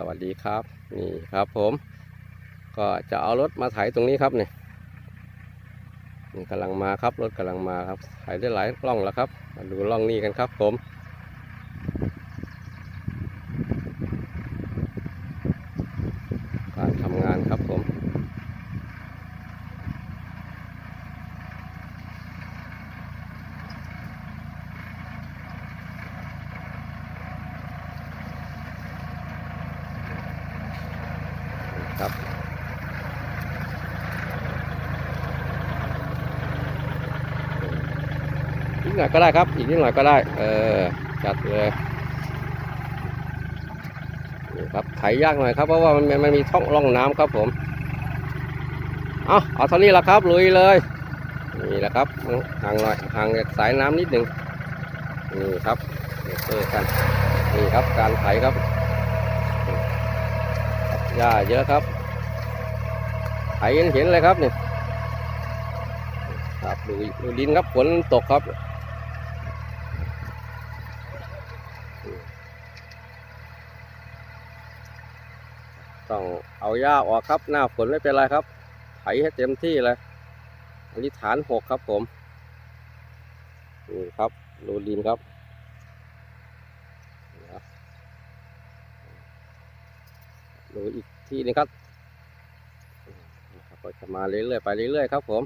สวัสดีครับ นี่ครับผม ก็จะเอารถมาไถตรงนี้ครับนี่นี่กำลังมาครับรถกำลังมาครับไถได้หลายร่องแล้วครับ มาดูร่องนี้กันครับผมการทำงานครับผม ครับ อีกหน่อยก็ได้ครับ อีกนิดหน่อยก็ได้ เออ จัดเลยครับไถยากหน่อยครับ เพราะว่ามันมันมีช่องร่องน้ำครับผม เอาเอาเท่านี้ละครับ ลุยเลย นี่แหละครับ ห่างหน่อย ห่างจากสายน้ำนิดหนึ่งนี่ครับเออกัน นี่ครับ การไถครับ หญ้าเยอะครับไถเห็นเห็นเลยครับเนี่ครับดูดูดินครับฝนตกครับต้องเอาหญ้าออกครับหน้าฝนไม่เป็นไรครับ ไถให้เต็มที่เลยอันนี้ฐานหกครับผมนี่ครับดูดินครับนี่ครับ ดูอีกที่หนึงครับก็จะมาเรื่อยๆไปเรื่อยๆครับ ผม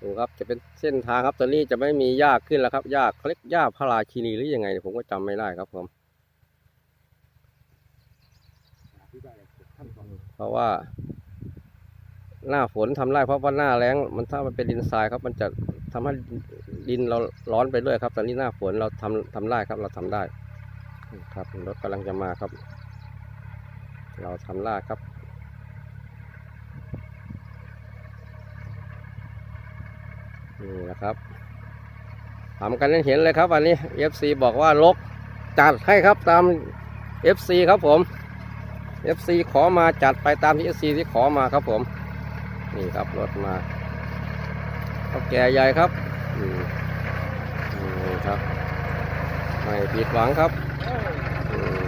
ดูครับจะเป็นเส้นทางครับตอนนี้จะไม่มีหญ้าขึ้นแล้วครับหญ้าเขาเรียกหญ้าพาราชินีหรือยังไงผมก็จำไม่ได้ครับผม เพราะว่า หน้าฝนทำได้เพราะว่าหน้าแล้งมันถ้ามันเป็นดินทรายครับ มันจะทำให้ดินเราร้อนไปด้วยครับ ตอนนี้หน้าฝนเราทำทำได้ครับ เราทำได้ ครับรถกำลังจะมาครับ เราทำได้ครับ นี่นะครับทำกันเห็นเลยครับวันนี้ FC บอกว่าลกจัดให้ครับตาม FC ครับผม FC ขอมาจัดไปตามที่ FC ที่ขอมาครับผม นี่ครับรถมาครับแก่ใหญ่ครับนี่ครับ ไม่ผิดหวังครับอืม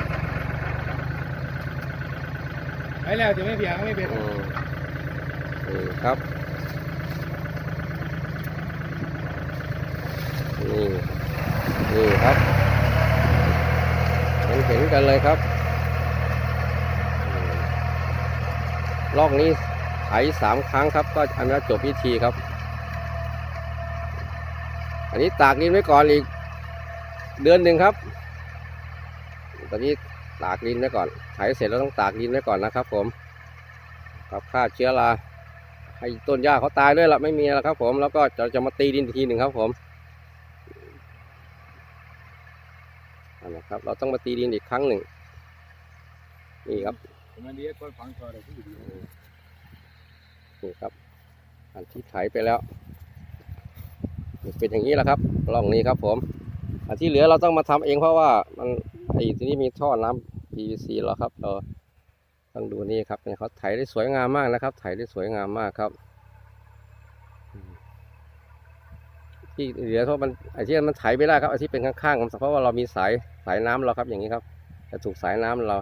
ไปแล้วจะไม่เบียงไม่เบียงอืมนี่ครับนี่นี่ครับเห็นเห็นกันเลยครับลอกนี้ไถสามครั้งครับ ก็อันนั้จบพิธีครับ อันนี้ตากดินไว้ก่อนอีกเดือนหนึ่งครับ ตอนนี้ ตากดินไว้ก่อนไถเสร็จแล้วต้องตากดินไว้ก่อนนะครับ ผมครับฆ่าเชื้อราให้ต้นหญ้าเขาตายด้วยละไม่มีแล้วครับ ผมแล้วก็จะจะมาตีดินอีกทีหนึ่งครับ ผมนั่นนะครับ เราต้องมาตีดินอีกครั้งหนึ่งนี่ครับมันเรียกคนฟังต่อเลยผู้ดีนี่ครับ อันที่ไถไปแล้วนี่เป็นอย่างนี้แหละครับร่องนี้ครับ ผม อันที่เหลือเราต้องมาทำเองเพราะว่ามัน ไอ้ที่นี่มีท่อน้ำ PVC แล้วครับเราต้องดูนี่ครับเนี่ยเขาไถได้สวยงามมากนะครับ ไถได้สวยงามมากครับ ที่เหลือเพราะมันไอ้ที่มันไถไม่ได้ครับไอ้ที่เป็นข้างๆเพราะว่าเรามีสายสายน้ำเราครับอย่างนี้ครับจะถูกสายน้ำเรา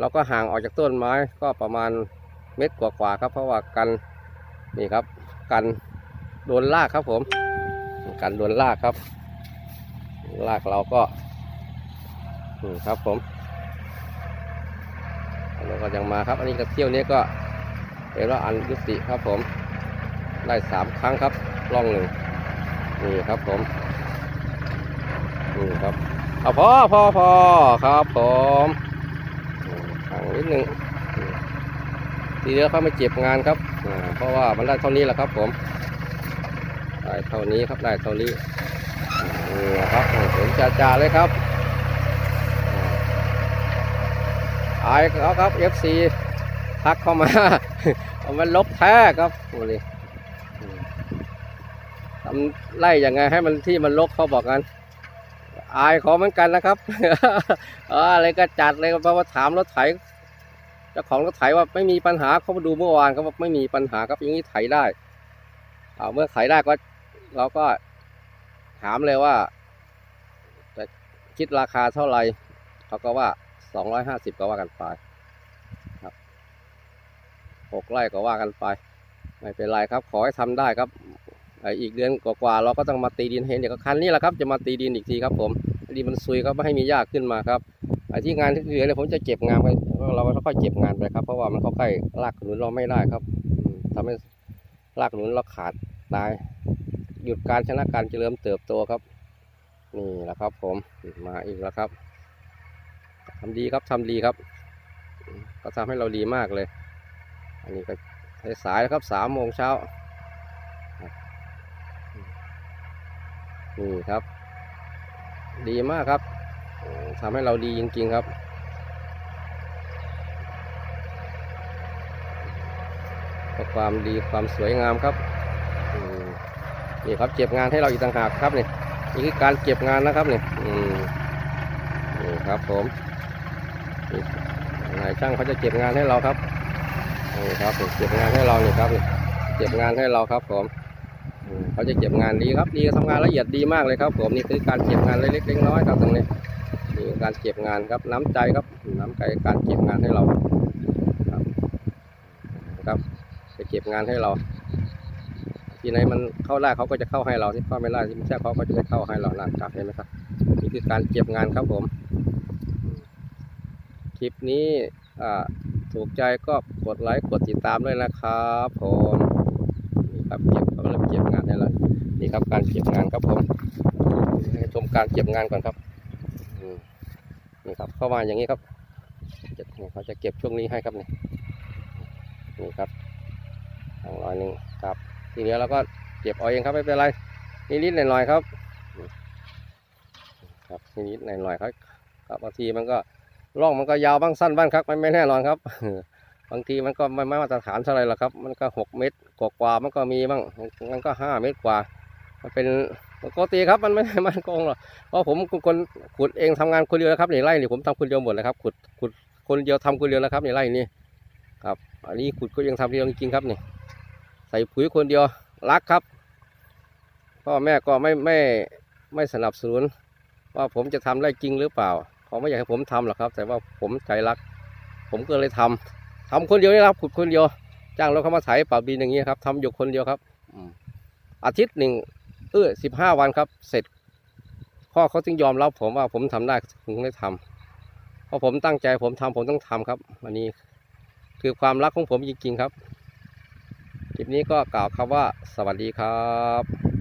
เราก็ห่างออกจากต้นไม้ก็ประมาณเม็ดกว่าๆครับ เพราะว่ากันนี่ครับ กันโดนลากครับผม กันโดนลากครับ ลากเราก็ นี่ครับผมเราก็ยังมาครับ อันนี้ก็เที่ยวนี้ก็เอราอันยุติครับผม ได้สามครั้งครับล่องหนึ่งนี่ครับผมนี่ครับเอาพอพอพอครับผมห่างนิดหนึ่งทีเดียวเขาไม่เจ็บงานครับเพราะว่ามันได้เท่านี้แหละครับผมได้เท่านี้ครับได้เท่านี้นี่ครับเห็นจ่าๆเลยครับอ่าอายเขาครับ FC ทักเข้ามาเอามันลบแท้ครับโอ้ยทำไล่ยังไงให้มันที่มันลกเขาบอกกัน อายขาเหมือนกันนะครับอออะไรก็จัดเลยเพราะว่าถามรถไถเจ้าของรถไถว่าไม่มีปัญหาเขามาดูเมื่อวานเขาบอกไม่มีปัญหาครับอย่างนี้ไถได้เอาเมื่อไถได้ก็เราก็ถามเลยว่าจะคิดราคาเท่าไหร่เขาก็ว่า สองร้อยห้าสิบก็ว่ากันไปครับหกไร่ก็ว่ากันไป ไม่เป็นไรครับ ขอให้ทำได้ครับไออีกเดือนกว่าๆเราก็ต้องมาตีดินเห็นเดี๋ยวคันนี้แหละครับจะมาตีดินอีกทีครับ ผมดินมันซุยครับไม่ให้มีหญ้าขึ้นมาครับไอที่งานที่เหลือเนี่ยผมจะเก็บงานไปเราค่อยๆเก็บงานไปครับ เพราะว่ามันเข้าใกล้รากขนุนเราไม่ได้ครับอืมทำให้รากขนุนเราขาดตาย หยุดการชนะการเจริญเติบโตครับ นี่แหละครับ ผมมาอีกแล้วครับ ทำดีครับทำดีครับ ก็ทำให้เราดีมากเลย อันนี้ก็สายแล้วครับสามโมงเช้านี่ครับ ดีมากครับทำให้เราดีจริงๆครับความดีความสวยงามครับนี่ครับเก็บงานให้เราอีกต่างหากครับนี่นี่คือการเก็บงานนะครับนี่นี่ครับผม นายช่างเขาจะเก็บงานให้เราครับนี่ครับเก็บงานให้เราเนี่ครับเก็บงานให้เราครับผมเขาจะเก็บงานดีครับดีทำงานละเอียดดีมากเลยครับผมนี่คือการเก็บงานเล็กๆน้อยๆครับตรงนี้นี่การเก็บงานครับน้ำใจครับน้ำใจการเก็บงานให้เราครับครับจะเก็บงานให้เรา ที่ไหนมันเข้าได้เขาก็จะเข้าให้เราที่เข้าไม่ได้ที่ไม่ใช่เขาก็จะไม่เข้าให้เรานะครับเห็นไหมครับนี่คือการเก็บงานครับผม ลิปนี้ถูกใจก็กดไลค์กดติดตามด้วยนะครับผมนี่ครับเก็บเขาเริ่มเก็บงานให้เรนี่ครับการเก็บงานครับผมให้ชมการเก็บงานก่อนครับนี่ครับเข้ามาอย่างนี้ครับจะเขาจะเก็บช่วงนี้ให้ครับนี่นี่ครับทางร้อยหนึ่งครับ ทีนี้เราก็เก็บเอาเองครับไม่เป็นไรนิดๆหน่อยๆครับ ครับนิดๆหน่อยๆครับครับบางทีมันก็ ร่องมันก็ยาวบ้างสั้นบ้างครับมันไม่แน่นอนครับบางทีมันก็ไม่มาตรฐานเท่าไหรหรอกครับ มันก็หกเมตรกว่าๆมันก็มีบ้างมันก็ห้าเมตรกว่า มันเป็นปกติครับมันไม่ไมันโกงหรอกเพราะผมคนขุดเองทำงานคนเดียวนะครับในไร่นี่ผมทำคนเดียวหมดเลยครับขุดขุดคนเดียวทำคนเดียวนะครับในไร่นี่ครับ อันนี้ขุดก็ยังทำคนเดียวจริงครับนี่ใส่ปุ๋ยคนเดียวรักครับพ่อแม่ก็ไม่ไม่ไม่สนับสนุน ว่าผมจะทำได้จริงหรือเปล่า เขาไม่อยากให้ผมทำหรอกครับ แต่ว่าผมใจรัก ผมก็เลยทำทำคนเดียวนี่ครับขุดคนเดียว จ้างรถเข้ามาไถปรับดินอย่างนี้ครับทำอยู่คนเดียวครับอาทิตย์หนึ่งเออสิบห้าวันครับ เสร็จ พ่อเขาจึงยอมรับผมว่าผมทำได้ถึงได้ทำเพราะผมตั้งใจผมทำผมต้องทำครับอันนี้ คือความรักของผมจริงๆครับคลิปนี้ก็กล่าวคำว่าสวัสดีครับ